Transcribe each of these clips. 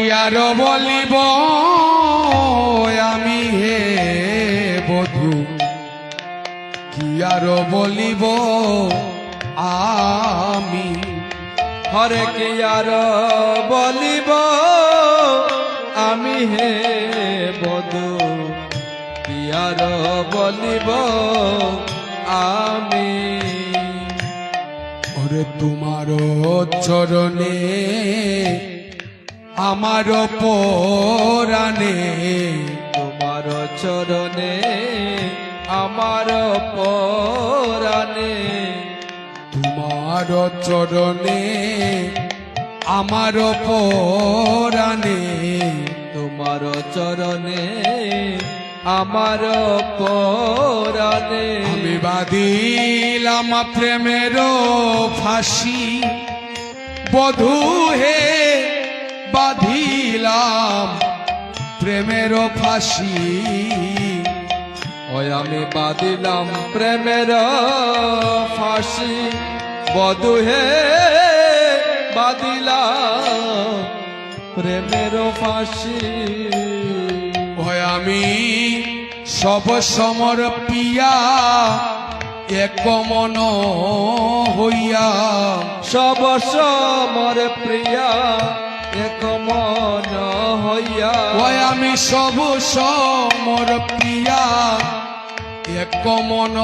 আর বলিব, আমি হে বধু। কি আর বলিব, আমি? হরে কি আর বলিব, আমি হে বধু। কি আর বলিব, আমি? ওরে তোমার চরণে আমার পরাণে, তোমার চরণে, আমার পরাণে, তোমার চরণে, আমার পরাণে, তোমার চরণে, আমার পরাণে। আমি বাদিলাম প্রেমের ফাঁসি, বধু হে বাঁধিলাম, প্রেমের ফাঁসি। ওই আমি বাদিলাম প্রেমের ফাঁসি। বধু হে প্রেমের ফাঁসি। হয় আমি সব সমর পিয়া, এক মন হইয়া সব সমর প্রিয়া। এক মন হইয়া হয় আমি সব সমর পিয়া এক মন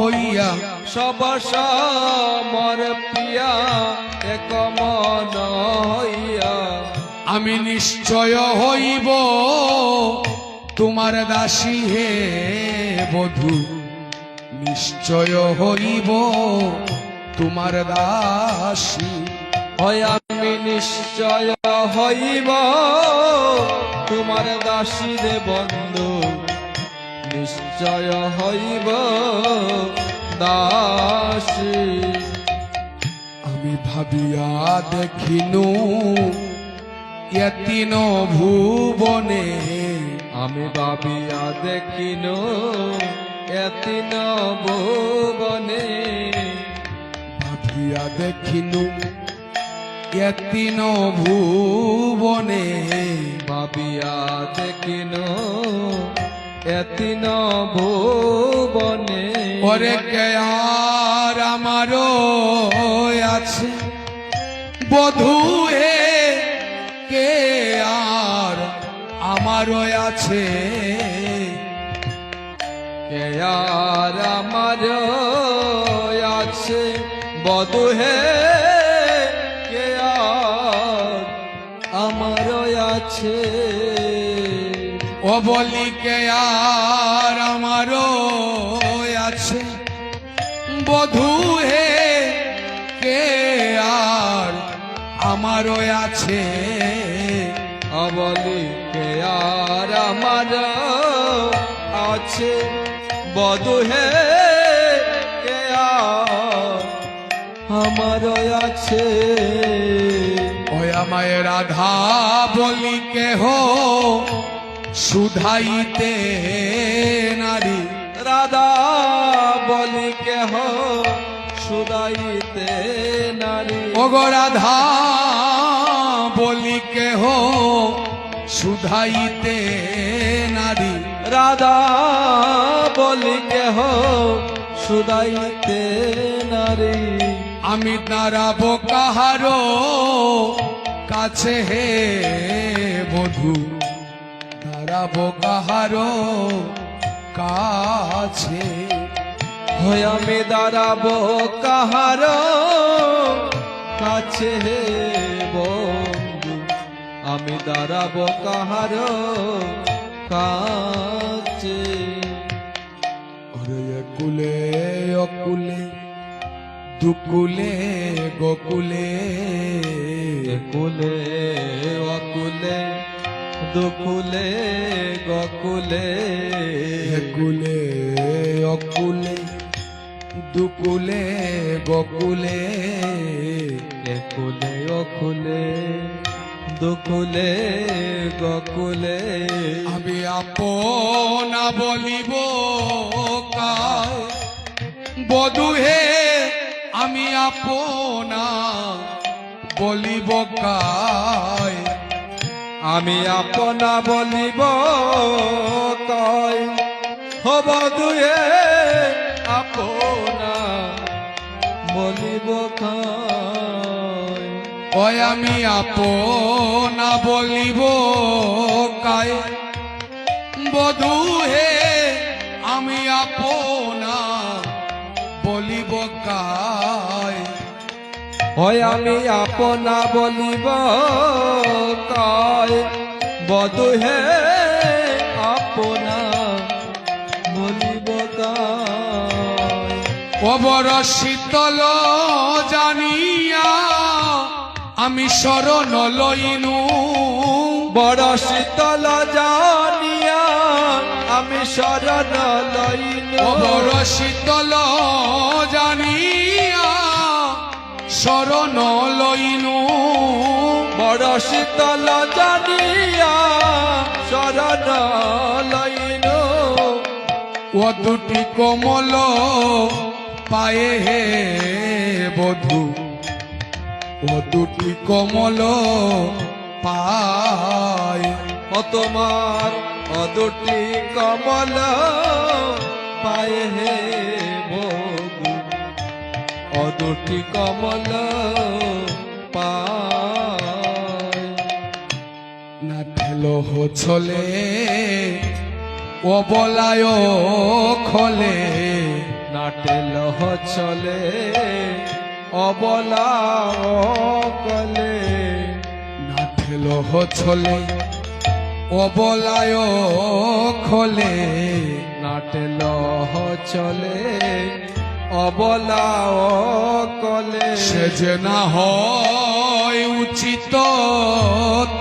হইয়া। সব সমর প্রিয়া এক মন হইয়া। আমি নিশ্চয় হইব তোমার দাসী হে বধু। নিশ্চয় হইব তোমার দাসী। হয় আমি নিশ্চয় হইব, তোমার দাসী রে বন্ধু। নিশ্চয় হইব দাসী। আমি ভাবিয়া দেখিনু, এতিন ভুবনে। আমি ভাবিয়া দেখিন, এতিন ভুবনে। ভাবিয়া দেখিনু এতিন ভুবনে ভাবিয়া দেখিন এতিন ভুবনে ওরে কে আর আমারও আছে? বধু হে, কে আর আমারও আছে? কে আর আমার আছে? বধু হে ও বলি কে আর আমারও আছে? বধু হে, কে আর আমারও আছে? অবলি কে আর আমার আছে? বধু হে, কে আর আমার আছে? আমায় রাধা বলি কেহ সুধাইতে নারী। রাধা বলি কেহ সুধাইতে নারী। ওগো রাধা বলি কেহ সুধাইতে নারী। রাধা বলি কেহ সুদাইতে নারী। আমি দাঁড়াবো কাহারো কাছে হে বধু? দাঁড়াবো কাহারো কাছে? হয় আমি দাঁড়াবো কাহার কাছে হে বন্ধু? আমি দাঁড়াবো কাহার কাছে? ওরে কুলে অকুলে দুকুলে গোকুলে। কুলে অকুলে দুকুলে গকুলে। কুলে অকুলে দুকুলে গোকুলে। একুলে অকুলে দুকুলে গকুলে। আমি আপনা বলিব কায় বধু হে আমি আপনা বলিব কায়। আমি আপনা বলিব কয়। হব দুয়ে আপনা বলিব কয়। আমি আপনা বলিব কায়। বধু হে, আমি আপনা হয় আমি আপনা বলিব কয় বধু হে, আপনা বলিব কবর শীতল জানিয়া আমি শরণ লইনু। বড় শীতল জানিয়া আমি শরণ লইল কবর শীতল জানিয়া শরণ লইনু, বড় শীতল জানিয়া শরণ লইল ও দুটি কমল পায়ে হে বধু, ও দুটি কমল পায়। ও তোমার অদুটি কমল পায়ে হে অদুটি কমল না ঠেল হছলে ও বলায় খলে। নাটেল চলে অবলা কলে না ঠেল হছলে ও বলায় খলে। নাটেল চলে অবলা কলে। সে যে না হয় উচিত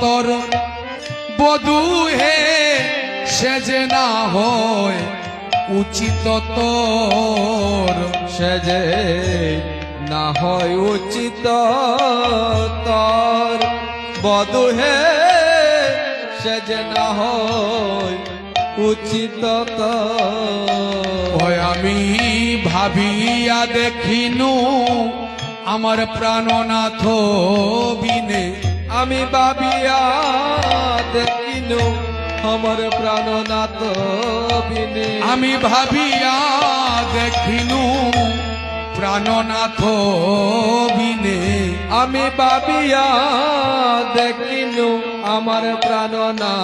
তর বধু হে সে যে না হয় উচিত তোর। সে যে না হয় উচিত তর বধু হে সে যে না হয় উচিত আমি ভাবিয়া দেখিনু, আমার প্রাণনাথ বিনে। আমি ভাবিয়া দেখিনু, আমার প্রাণনাথ বিনে। আমি ভাবিয়া দেখিনু, প্রাণনাথ বিনে। আমি ভাবিয়া দেখিনু আমার প্রাণ না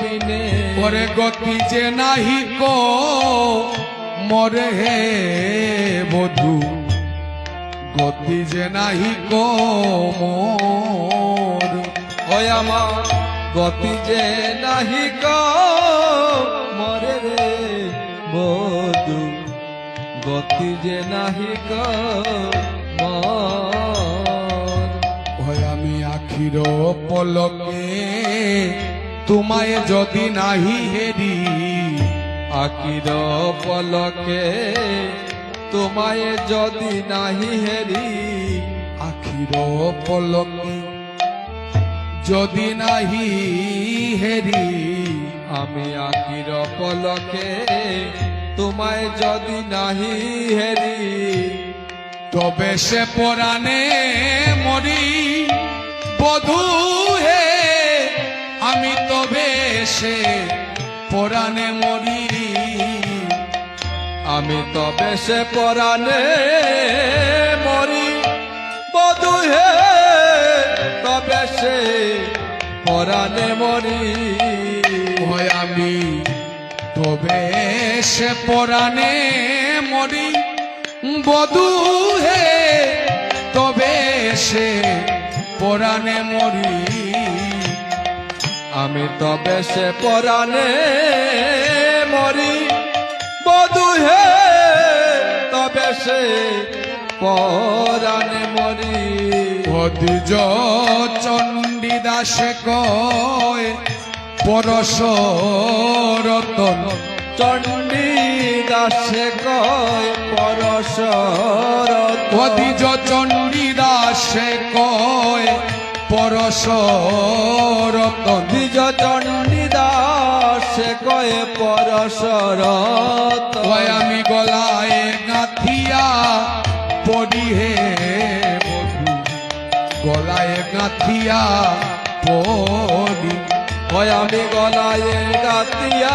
বিনে ওরে গতি যে নাহি কো মরে হে বধু। গতি যে নাহি কো মোর। আমার গতি যে নাহি গ, মরে রে বধু। গতি যে নাহি গ আখির পলকে তোমায় যদি নাহি হেরি আকির পলকে তোমায় যদি নাহি হেরি আখির পলকে যদি নাহি হেরি, আমি আকির পলকে তোমায় যদি নাহি হেরি। তবে সে পরাণে মরি বধু হে, আমি তবে সে পরাণে মরি। আমি তবে সে পরাণে মরি। বধু হে তবে সে পরাণে মরি। হয় আমি তবে সে পরাণে মরি। বধু হে তবে সে পরাণে মরি। আমি তবে সে পরাণে মরি। বধু হে, তবে সে পরাণে মরি। অদ্বিজ চণ্ডীদাসে কয় পরশ রতন চণ্ডী দাসে কয় পরশর অদ্বিজ চণ্ডীদাসে কয় পরশ রতন দ্বিজ চণ্ডী দাসে কয় পরশর কয় আমি গলায় গাঁথিয়া পড়ি হে বধু। গলায় গাঁথিয়া পড়ি। হয় আমি গলায় গাতিয়া